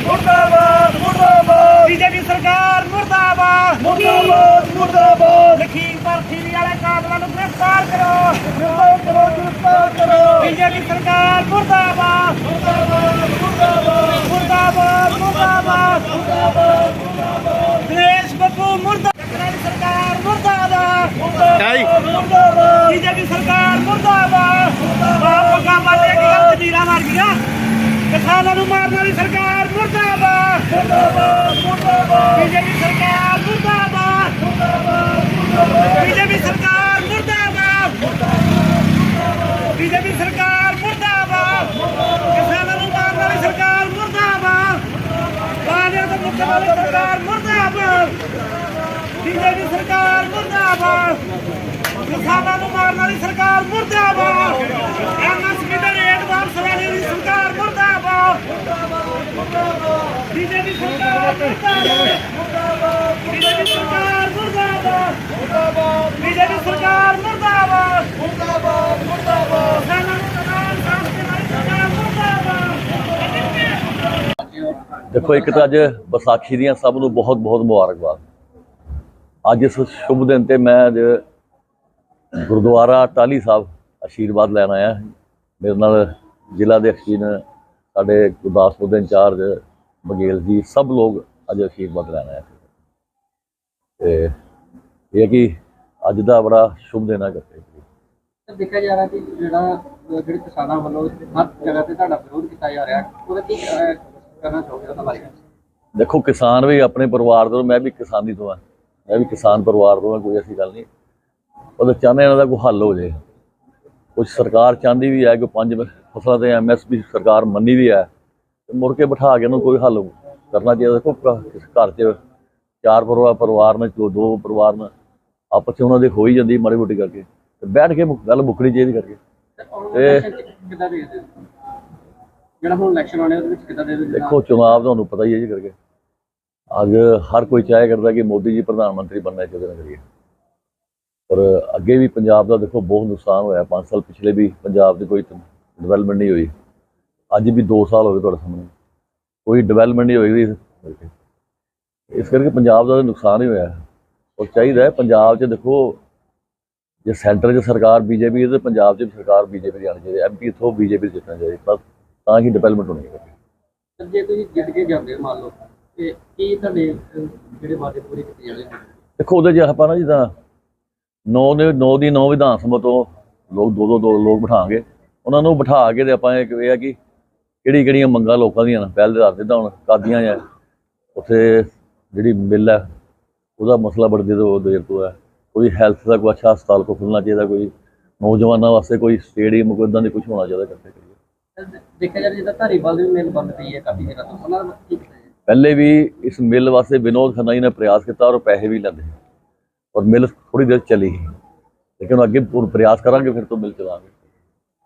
ਮੁਰਦਾਬਾਦ ਮੁਰਦਾਬਾਦ ਮੁਰਦਾਬਾਦ। ਬੀਜੇਪੀ ਸਰਕਾਰ ਮੁਰਦਾਬਾਦ। ਮੁਰਦਾਬਾਦ ਮੁਰਦਾਬਾਦ। ਲਖੀਮਪੁਰ ਖੀਰੀ ਵਾਲੇ ਕਾਤਲਾਂ ਨੂੰ ਗ੍ਰਿਫਤਾਰ ਕਰੋ। ਗ੍ਰਿਫਤਾਰ ਕਰੋ ਗ੍ਰਿਫਤਾਰ ਕਰੋ। ਬੀਜੇਪੀ ਸਰਕਾਰ ਮੁਰਦਾਬਾਦ। ਮੁਰਦਾਬਾਦ ਮੁਰਦਾਬਾਦ। ਮੁਰਦਾਬਾਦ ਮੁਰਦਾਬਾਦ। ਮੁਰਦਾਬਾਦ ਬੱਬੂ ਮੁਰਦਾਬਾਦ। ਸਰਕਾਰ ਮੁਰਦਾਬਾਦ। ਮੁਰਦਾਬਾਦ ਬੀਜੇਪੀ ਸਰਕਾਰ ਮੁਰਦਾਬਾਦ। ਬਾਪ ਪੱਗਾ ਬਾਟੇ ਕੀ ਗੱਲ ਤੀਰਾ ਮਾਰ ਗਿਆ ਕਿਸਾਨਾਂ ਨੂੰ ਮਾਰਨ ਵਾਲੀ ਸਰਕਾਰ ਮੁਰਦਾਬਾਦ ਮੁਰਦਾਬਾਦ ਬੀਜੇਪੀ ਸਰਕਾਰ ਮੁਰਦਾਬਾਦ। ਬੀਜੇਪੀ ਸਰਕਾਰ ਮੁਰਦਾਬਾਦ ਬੀਜੇਪੀ ਸਰਕਾਰ ਮੁਰਦਾਬਾਦ ਕਿਸਾਨਾਂ ਨੂੰ ਮਾਰਨ ਵਾਲੀ ਸਰਕਾਰ ਮੁਰਦਾਬਾਦ। ਬਾਣਿਆਂ ਤੋਂ ਮੁਕਤ ਵਾਲੀ ਸਰਕਾਰ ਮੁਰਦਾਬਾਦ। ਬੀਜੇਪੀ ਸਰਕਾਰ ਮੁਰਦਾਬਾਦ ਕਿਸਾਨਾਂ ਨੂੰ ਮਾਰਨ ਵਾਲੀ ਸਰਕਾਰ ਮੁਰਦਾਬਾਦ ਐਮਐਸਪੀ ਦੇ ਰੇਟ ਵਾਪਸ ਲੈਣ ਵਾਲੀ ਸਰਕਾਰ ਮੁਰਦਾਬਾਦ ਬੀਜੇਪੀ ਸਰਕਾਰ ਮੁਰਦਾਬਾਦ ਬੀਜੇਪੀ ਸਰਕਾਰ ਮੁਰਦਾਬਾਦ। ਬੀਜੇਪੀ ਸਰਕਾਰ ਮੁਰਦਾਬਾਦ। ਮੁਰਦਾਬਾਦ ਮੁਰਦਾਬਾਦ। ਕਿਸਾਨਾਂ ਨੂੰ ਕਨਾਲ ਸਾਥ ਦੇ ਵਾਲੀ ਸਰਕਾਰ ਮੁਰਦਾਬਾਦ। ਦੇਖੋ ਇੱਕ ਤਾਂ ਅੱਜ ਵਿਸਾਖੀ ਦੀਆਂ ਸਭ ਨੂੰ ਬਹੁਤ ਬਹੁਤ ਮੁਬਾਰਕਬਾਦ। ਅੱਜ ਇਸ ਸ਼ੁਭ ਦਿਨ ਤੇ ਮੈਂ ਅੱਜ ਗੁਰਦੁਆਰਾ ਟਾਲੀ ਸਾਹਿਬ ਆਸ਼ੀਰਵਾਦ ਲੈਣ ਆਇਆ। ਮੇਰੇ ਨਾਲ ਜ਼ਿਲ੍ਹਾ ਦੇ ਅਖੀਨ ਸਾਡੇ ਗੁਰਦਾਸਪੁਰ ਦੇ ਇੰਚਾਰਜ ਬਗੇਲ ਜੀ ਸਭ ਲੋਕ ਅੱਜ ਆਸ਼ੀਰਵਾਦ ਲੈਣ ਆਏ ਸੀ। ਤੇ ਇਹ ਹੈ ਕਿ ਅੱਜ ਦਾ ਬੜਾ ਸ਼ੁਭ ਦਿਨ ਹੈ ਕਰਦੇ ਤਾਂ ਦੇਖਿਆ ਜਾ ਰਿਹਾ ਕਿ ਜਿਹੜਾ ਜਿਹੜੇ ਕਿਸਾਨਾਂ ਵੱਲੋਂ ਹਰ ਜਗ੍ਹਾ ਤੇ ਤੁਹਾਡਾ ਵਿਰੋਧ ਕੀਤਾ ਜਾ ਰਿਹਾ ਉਹਦਾ ਕੀ ਕਰਨਾ ਚਾਹੋਗੇ ਉਹਦਾ ਬਾਰੇ? ਦੇਖੋ ਕਿਸਾਨ ਵੀ ਆਪਣੇ ਪਰਿਵਾਰ ਤੋਂ ਮੈਂ ਵੀ ਕਿਸਾਨੀ ਤੋਂ ਆ। ਮੈਂ ਵੀ ਕਿਸਾਨ ਪਰਿਵਾਰ ਤੋਂ ਆ ਕੋਈ ਐਸੀ ਗੱਲ ਨਹੀਂ। ਉਹ ਚਾਹੁੰਦੇ ਇਹਨਾਂ ਦਾ ਕੋਈ ਹੱਲ ਹੋ ਜੇ ਕੁਝ ਸਰਕਾਰ ਚਾਹੁੰਦੀ ਵੀ ਹੈ ਕਿ ਪੰਜ ਫਸਲਾਂ ਤੇ ਐਮਐਸਪੀ ਸਰਕਾਰ ਮੰਨੀ ਵੀ ਹੈ। ਮੁੜ ਕੇ ਬਿਠਾ ਕੇ ਇਹਨੂੰ ਕੋਈ ਹੱਲ ਕਰਨਾ ਚਾਹੀਦਾ। ਦੇਖੋ ਘਰ 'ਚ ਚਾਰ ਪਰਿਵਾਰ ਪਰਿਵਾਰ ਨੇ ਦੋ ਦੋ ਪਰਿਵਾਰ ਨੇ ਆਪਸ 'ਚ ਉਹਨਾਂ ਦੇ ਹੋ ਹੀ ਜਾਂਦੀ ਮਾੜੀ ਮੋਟੀ ਕਰਕੇ। ਤੇ ਬੈਠ ਕੇ ਗੱਲ ਮੁੱਕਣੀ ਚਾਹੀਦੀ ਕਰਕੇ। ਤੇ ਆਉਣ ਵਾਲੇ ਇਹ- election 'ਚ ਕਿੱਦਾਂ ਦੇਖਦੇ ਹੋ? ਜਿਹੜਾ ਹੁਣ ਇਲੈਕਸ਼ਨ ਆਉਣੇ ਉਹਦੇ ਵਿੱਚ ਕਿੱਦਾਂ ਦੇ ਦੇਖੋ ਚੁਣਾਵ ਤੁਹਾਨੂੰ ਪਤਾ ਹੀ ਹੈ ਜੀ ਕਰਕੇ। ਅੱਜ ਹਰ ਕੋਈ ਚਾਹੇ ਕਰਦਾ ਕਿ ਮੋਦੀ ਜੀ ਪ੍ਰਧਾਨ ਮੰਤਰੀ ਬਣਨਾ ਚਾਹੁੰਦੇ ਨੇ ਕਰੀਏ। ਪਰ ਅੱਗੇ ਵੀ ਪੰਜਾਬ ਦਾ ਦੇਖੋ ਬਹੁਤ ਨੁਕਸਾਨ ਹੋਇਆ। 5 ਸਾਲ ਪਿਛਲੇ ਵੀ ਪੰਜਾਬ ਦੀ ਕੋਈ ਡਿਵੈਲਪਮੈਂਟ ਨਹੀਂ ਹੋਈ। ਅੱਜ ਵੀ 2 ਸਾਲ ਹੋ ਗਏ ਤੁਹਾਡੇ ਸਾਹਮਣੇ। ਕੋਈ ਡਿਵੈਲਪਮੈਂਟ ਨਹੀਂ ਹੋਈ ਇਸ ਕਰਕੇ। ਪੰਜਾਬ ਦਾ ਨੁਕਸਾਨ ਹੀ ਹੋਇਆ। ਔਰ ਚਾਹੀਦਾ ਹੈ ਪੰਜਾਬ 'ਚ ਦੇਖੋ ਜੇ ਸੈਂਟਰ 'ਚ ਸਰਕਾਰ ਬੀਜੇਪੀ ਹੈ ਤੇ ਪੰਜਾਬ 'ਚ ਵੀ ਸਰਕਾਰ ਬੀਜੇਪੀ ਦੀ ਆਣੀ ਚਾਹੀਦੀ ਐਮਪੀ ਇੱਥੋਂ ਬੀਜੇਪੀ ਦੀ ਜਿੱਤਣਾ ਚਾਹੀਦੀ ਤਾਂ ਤਾਂ ਹੀ ਡਿਵੈਲਪਮੈਂਟ ਹੋਣੀ ਹੈ। ਜੇ ਤੁਸੀਂ ਜਿੱਤ ਕੇ ਜਾਂਦੇ ਮੰਨ ਲਓ ਤੇ ਕੀ ਤੁਹਾਡੇ ਜਿਹੜੇ ਵਾਅਦੇ ਪੂਰੇ ਕੀਤੇ ਜਾਣੇ? ਦੇਖੋ ਉਹਦੇ 'ਚ ਆਪਾਂ ਨਾ ਜਿੱਦਾਂ ਨੌ ਦੇ ਨੌ ਦੀ ਨੌ ਵਿਧਾਨ ਸਭਾ ਤੋਂ ਲੋਕ ਦੋ ਦੋ ਦੋ ਲੋਕ ਬਿਠਾਵਾਂਗੇ ਉਹਨਾਂ ਨੂੰ ਬਿਠਾ ਕੇ ਤੇ ਆਪਾਂ ਇਹ ਆ ਕਿ ਕਿਹੜੀ ਕਿਹੜੀਆਂ ਮੰਗਾਂ ਲੋਕਾਂ ਦੀਆਂ ਨੇ? ਪਹਿਲ ਦੇ ਆਧਾਰ ਤੇ ਤਾਂ ਹੁਣ ਕਾਦੀਆਂ ਆ ਉੱਥੇ ਜਿਹੜੀ ਮਿਲ ਹੈ ਉਹਦਾ ਮਸਲਾ ਬੜੇ ਦੇਰ ਤੋਂ ਦੇਰ ਤੋਂ ਹੈ। ਕੋਈ ਹੈਲਥ ਦਾ ਕੋਈ ਅੱਛਾ ਹਸਪਤਾਲ ਕੋ ਖੁੱਲਣਾ ਚਾਹੀਦਾ ਕੋਈ ਨੌਜਵਾਨਾਂ ਵਾਸਤੇ ਕੋਈ ਸਟੇਡੀਅਮ ਕੋਈ ਇਦਾਂ ਦੀ ਕੁਝ ਹੋਣਾ ਚਾਹੀਦਾ ਕਰਦੇ ਕਰੀਏ। ਦੇਖਿਆ ਜਾ ਰਿਹਾ ਜਿੱਦਾਂ ਧਾਰੀਵਾਲ ਦੀ ਮਿਲ ਬੰਦ ਪਈ ਹੈ ਕਾਫੀ ਜਗ੍ਹਾ ਤੋਂ ਉਹਨਾਂ ਦਾ ਕੀ ਕੀਤਾ ਜਾਏ? ਪਹਿਲੇ ਵੀ ਇਸ ਮਿਲ ਵਾਸਤੇ ਵਿਨੋਦ ਖੰਨਾ ਜੀ ਨੇ ਪ੍ਰਯਾਸ ਕੀਤਾ ਔਰ ਪੈਸੇ ਵੀ ਲੈਂਦੇ ਔਰ ਮਿਲ ਥੋੜੀ ਦੇਰ ਚੱਲੀ ਲੇਕਿਨ ਅੱਗੇ ਹੋਰ ਪ੍ਰਯਾਸ ਕਰਾਂਗੇ ਫਿਰ ਤੋਂ ਮਿਲ ਚਲਾਵਾਂਗੇ।